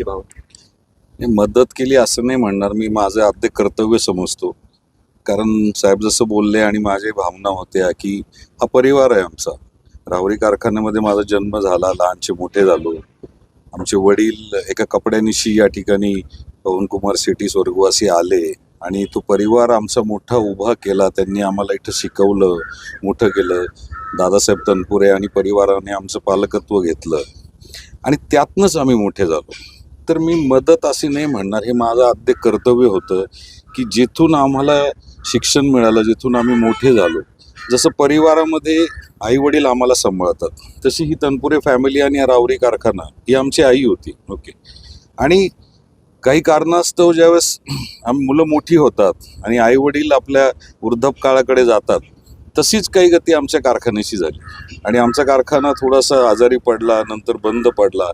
ची भाव मी मदत केली असं नाही म्हणणार. मी माझं अगदी कर्तव्य समजतो. कारण साहेब जसं बोलले आणि माझी भावना होत्या की हा परिवार आहे आमचा. राहुरी कारखान्यामध्ये माझा जन्म झाला लहानचे मोठे झालो. आमचे वडील एका कपड्यानिशी या ठिकाणी पवनकुमार सिटी स्वर्गवासी आले आणि तो परिवार आमचा मोठा उभा केला. त्यांनी आम्हाला इथं शिकवलं मोठं केलं. दादासाहेब तनपुरे आणि परिवाराने आमचं पालकत्व घेतलं. आणि त्यातनंच आम्ही मोठे झालो. तर मी मदत असे नाही म्हणणार. हे माझं आद्य कर्तव्य होतं की जिथून आम्हाला शिक्षण मिळालं जिथून आम्ही मोठे झालो जसं परिवारामध्ये आई वडील आम्हाला सांभाळतात तशी ही तनपुरे फॅमिली आणि रावरी कारखाना ही आमची आई होती. ओके आणि काही कारणास्तव ज्यावेळेस आम्ही मुलं मोठी होतात आणि आई वडील आपल्या वृद्धप काळाकडे जातात तशीच काही गती आमच्या कारखान्याची झाली. आणि आमचा कारखाना थोडासा आजारी पडला नंतर बंद पडला.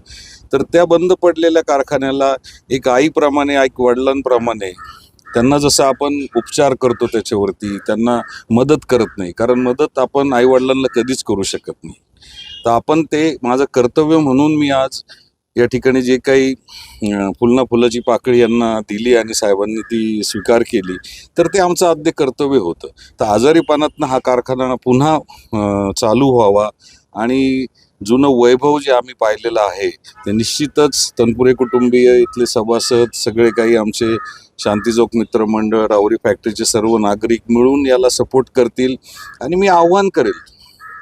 तर त्या बंद पडलेल्या कारखान्याला एक आईप्रमाणे एक वडिलांप्रमाणे त्यांना जसं आपण उपचार करतो त्याच्यावरती त्यांना मदत करत नाही. कारण मदत आपण आईवडिलांना कधीच करू शकत नाही. तर आपण ते माझं कर्तव्य म्हणून मी आज या ठिकाणी जे काही फुलना फुलाची पाकळी यांना दिली आणि साहेबांनी ती स्वीकार केली तर ते आमचं आद्य कर्तव्य होतं. तर आजारीपणातनं हा कारखाना पुन्हा चालू व्हावा आणि जुनं वैभव जे आम्ही पाहिलेलं आहे ते निश्चितच तनपुरे कुटुंबीय इथले सभासद सगळे काही आमचे शांतीजोक मित्रमंडळ रावरी फॅक्टरीचे सर्व नागरिक मिळून याला सपोर्ट करतील आणि मी आव्हान करेल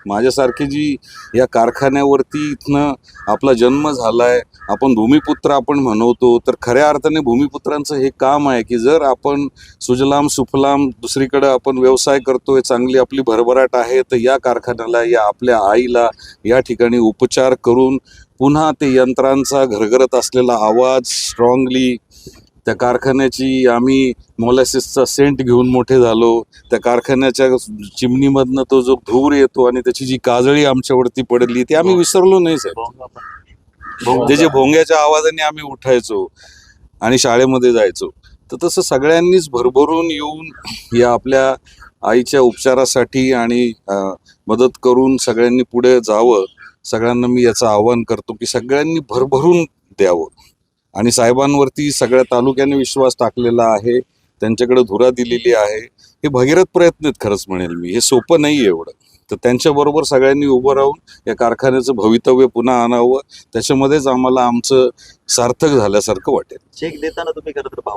माझ्यासारखी जी या कारखान्यावरती इथनं आपला जन्म झालाय आपण भूमिपुत्र आपण म्हणवतो तर खऱ्या अर्थाने भूमिपुत्रांचं हे काम आहे की जर आपण सुजलाम सुफलाम दुसरीकडं आपण व्यवसाय करतोय चांगली आपली भरभराट आहे तर या कारखान्याला या आपल्या आईला या ठिकाणी उपचार करून पुन्हा ते यंत्रांचा घरघरत असलेला आवाज स्ट्रॉंगली त्या कारखान्याची आम्ही मोलॅसिसचा सेंट घेऊन मोठे झालो. त्या कारखान्याच्या चिमणीमधनं तो जो धूर येतो आणि त्याची जी काजळी आमच्यावरती पडली ती आम्ही विसरलो नाही साहेब. ते जे भोंग्याच्या आवाजाने आम्ही उठायचो आणि शाळेमध्ये जायचो. तर तसं सगळ्यांनीच भरभरून येऊन या आपल्या आईच्या उपचारासाठी आणि मदत करून सगळ्यांनी पुढे जावं. सगळ्यांना मी याचं आवाहन करतो की सगळ्यांनी भरभरून द्यावं. आणि साहेबांवरती सगळ्या तालुक्याने विश्वास टाकलेला आहे त्यांच्याकडे धुरा दिलेली आहे. हे भगीरथ प्रयत्न आहेत खरंच म्हणेल मी. हे सोपं नाही एवढं. तर त्यांच्याबरोबर सगळ्यांनी उभं राहून या कारखान्याचं भवितव्य पुन्हा आणावं. त्याच्यामध्येच आम्हाला आमचं सार्थक झाल्यासारखं वाटेल. चेक देताना तुम्ही खरं तर